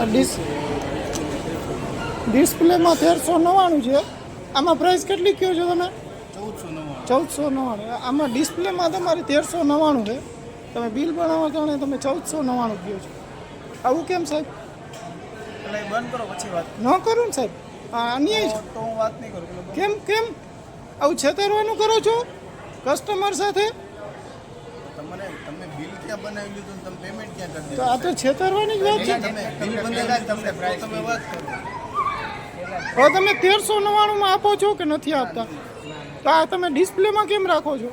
આ ડિસ ડિસ્પ્લેમાં તેરસો નવ્વાણું છે. આમાં પ્રાઇસ કેટલી કયો છો તમે? ચૌદસો નવ્વાણું. આમાં ડિસ્પ્લેમાં તમારે તેરસો નવ્વાણું છે. તમે બિલ બનાવવા કારણે તમે ચૌદસો નવ્વાણું કહો છો? આવું કેમ સાહેબ? બંધ કરો પછી વાત ન કરું ને સાહેબ. અન્યાય તો હું વાત નહીં કરું કેમ કેમ? આવું છેતરવાનું કરો છો? કસ્ટમર સાથે? તમે બિલ ક્યાં બનાવી લીધું તમે પેમેન્ટ ક્યાં કરી તો આ તો છેતરવાની જ વાત છે. તમે બિલ બનાવી તમને પ્રાઇસ તમે વાત કરો. હવે તમે તેરસો નવ્વાણુંમાં આપો છો કે નથી આપતા? તો આ તમે ડિસ્પ્લેમાં કેમ રાખો છો?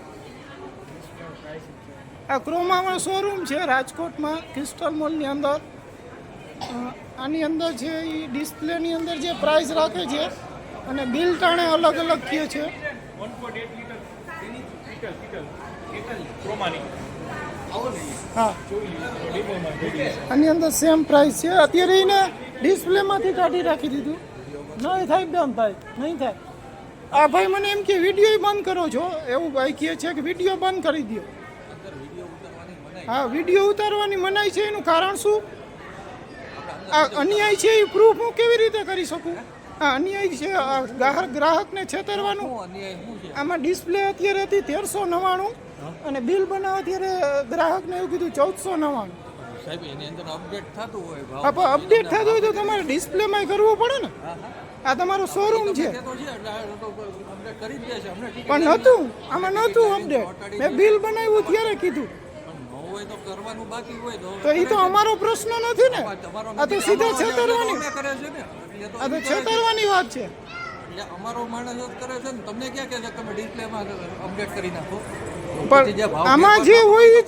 આ ક્રોમામાં શોરૂમ છે રાજકોટમાં ક્રિસ્ટલ મોલની અંદર. આની અંદર છે એ ડિસ્પ્લેની અંદર જે પ્રાઇસ રાખે છે અને બિલ ટાણે અલગ અલગ કહે છે. હા. આની અંદર સેમ પ્રાઇસ છે. અત્યારે એને ડિસ્પ્લેમાંથી કાઢી રાખી દીધું. નહીં થાય બેન ભાઈ નહીં થાય? આ ભાઈ મને એમ કે વીડિયો બંધ કરો છો. એવું ભાઈ કહે છે કે વીડિયો બંધ કરી દો હા વીડિયો ઉતારવાની મનાઈ છે. એનું કારણ શું? આ અન્યાય છે એ પ્રૂફ હું કેવી રીતે કરી શકું? આ અન્યાય છે ગ્રાહક ગ્રાહકને છેતરવાનું? આમાં ડિસ્પ્લે અત્યારે હતી તેરસો નવ્વાણું. અને બિલ બનાવવા ત્યારે ગ્રાહકને એવું કીધું ચૌદસો નવ્વાણું. સાહેબ એની અંદર અપડેટ થતું હોય ભાવ અપડેટ થતું હોય તો તમારે ડિસ્પ્લેમાં કરવું પડે ને. આ તમારો શોરૂમ છે. પણ નહોતું. આમાં નહોતું અપડેટ મેં બિલ બનાવ્યું ત્યારે કીધું. તો એ તો. અમારો પ્રશ્ન નથી ને. આ તો સીધા છેતરવાની. આ તો. છેતરવાની વાત છે. એટલે અમારો માણસ જ કરે છે ને તમને ક્યાં કહે છે? તમે ડિસ્પ્લેમાં અપડેટ કરી નાખો. પણ આમાં જે હોય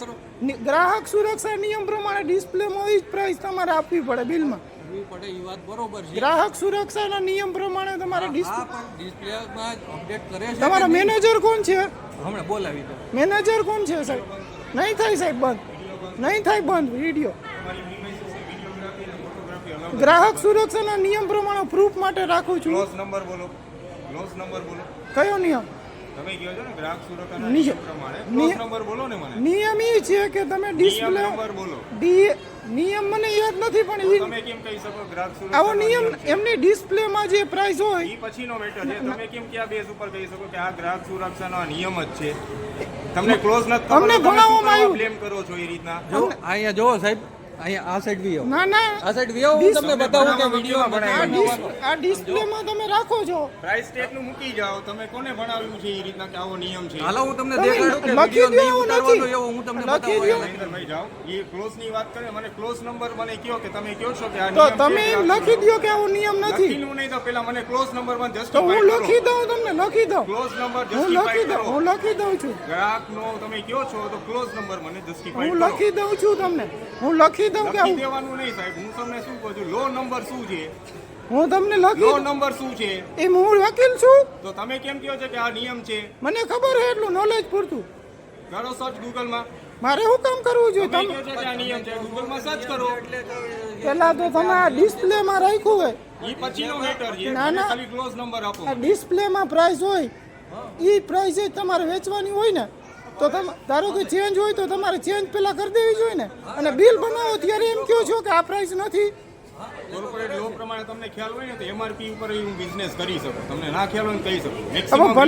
ગ્રાહક સુરક્ષા નિયમ પ્રમાણે ડિસ્પ્લેમાં એ જ પ્રાઇસ તમારે આપવી પડે બિલમાં. પડે એ વાત બરોબર છે. ગ્રાહક સુરક્ષાના નિયમ પ્રમાણે તમારે ડિસ્પ્લે ડિસ્પ્લેમાં અપડેટ કરે છે તમારા મેનેજર કોણ છે? હમણાં બોલાવી મેનેજર કોણ છે સાહેબ? નહીં થાય સાહેબ બંધ. નહીં થાય બંધ વીડિયો. ગ્રાહક સુરક્ષાના નિયમ પ્રમાણે પ્રૂફ માટે રાખું છું. ક્લોઝ નંબર બોલો. ક્લોઝ નંબર બોલો. કયો નિયમ? તમે કહો છો ને? ગ્રાહક સુરક્ષાના નિયમ. પ્રમાણે. ક્લોઝ નંબર બોલો ને મને. નિયમ એ છે કે તમે ડિસ્પ્લે નંબર બોલો. ડી નિયમ મને યાદ નથી પણ તમે કેમ કહી શકો ગ્રાહક આવો નિયમ એમની એમની ડિસ્પ્લેમાં જે પ્રાઇસ હોય એ પછીનો મેટર છે. તમે કેમ ક્યાં બેઝ ઉપર કહી શકો કે આ ગ્રાહક સુરક્ષાનો નિયમ જ છે? તમને ક્લોઝ નથી તમને ભણાવવામાં આવ્યું. બ્લેમ કરો છો એ રીતના? જો અહીંયા જો સાહેબ અહીંયા આ સાઈડ વીઓ ના ના. આ સાઈડ વીઓ હું તમને બતાવું કે વીડિયો આ ડિસ્પ્લે માં તમે રાખો છો. પ્રાઇસ ટેગનું મૂકી જાઓ. તમે કોને ભણાવ્યું છે એ રીતના કે આવો નિયમ છે? હાલો હું તમને દેખાડું કે વિડિયો નહીં ઉતારવાનો નથી. એવો હું તમને બતાવું દ્યો. ભાઈ જાઓ. એ ક્લોઝની વાત કરે. મને ક્લોઝ નંબર મને કયો કે તમે કયો છો કે આ તો તમે એમ લખી દો કે આવો નિયમ નથી. લખી નહીં તો પેલા મને ક્લોઝ નંબરમાં તો જસ્ટિફાઈ હું લખી દઉં તમને લખી દઉં. ક્લોઝ નંબર લખી જસ્ટિફાઈ કરો. હું લખી દઉં છું. ગ્રાહક નો તમે કયો છો તો ક્લોઝ નંબર મને જસ્ટિફાઈ હું લખી દઉં છું તમને. હું લખી દઉં કે દેવાનું નહીં સાહેબ. હું તમને શું કહું છું? લો નંબર શું છે? હું તમને લો નંબર શું છે? એ હું વકીલ છું. તો તમે કેમ કહો છો કે આ નિયમ છે? મને ખબર હે એટલું નોલેજ પૂરતું. કરો સર્ચ ગૂગલમાં મારે શું કામ કરવું જોઈએ? તમે તમે કહો છો કે આ નિયમ છે. ગૂગલમાં સર્ચ કરો. પેલા તો તમે આ ડિસ્પ્લેમાં રાખ્યું હોય. ઈ પછીનો મેટર છે. ના, ના. ખાલી ક્લોઝ નંબર આપો. આ ડિસ્પ્લેમાં પ્રાઇસ હોય એ પ્રાઇસ જ તમારે વેચવાની હોય ને. તો ધારો કે ચેન્જ હોય તો તમારે ચેન્જ પેલા કરી દેવી જોઈએ ને અને બિલ બનાવો ત્યારે એમ કહો છો કે આ પ્રાઇસ નથી. કોર્પોરેટ લો પ્રમાણે તમને ખ્યાલ હોય ને તો એમઆરપી ઉપર હું બિઝનેસ કરી શકું. તમને ના ખ્યાલ હોય ને કહી શકું. ભલે